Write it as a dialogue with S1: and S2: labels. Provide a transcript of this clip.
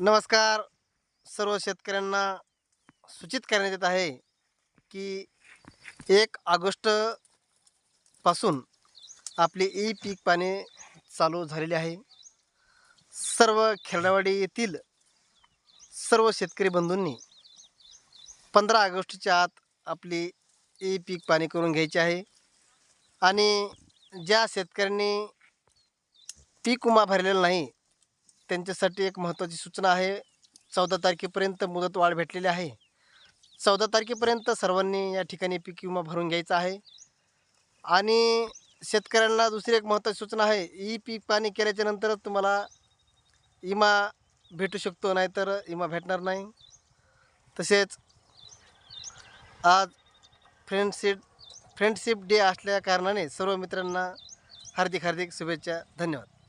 S1: नमस्कार. सर्व शेतकऱ्यांना सूचित करण्यात येत आहे की एक ऑगस्टपासून आपली ई पीक पाने चालू झालेले आहे. सर्व खेरडावाडी येथील सर्व शेतकरी बंधूंनी पंधरा ऑगस्टच्या आत आपली ई पीक पाणी करून घ्यायची आहे आणि ज्या शेतकऱ्यांनी पीक उमा भरलेला नाही त्यांच्यासाठी एक महत्त्वाची सूचना आहे. चौदा तारखेपर्यंत मुदतवाढ भेटलेली आहे. चौदा तारखेपर्यंत सर्वांनी या ठिकाणी पीक विमा भरून घ्यायचा आहे. आणि शेतकऱ्यांना दुसरी एक महत्त्वाची सूचना आहे. ई पीक पाणी केल्याच्या नंतरच तुम्हाला विमा भेटू शकतो नाहीतर विमा भेटणार नाही. तसेच आज फ्रेंडशिप फ्रेंडशिप डे असल्या कारणाने सर्व मित्रांना हार्दिक हार्दिक शुभेच्छा. धन्यवाद.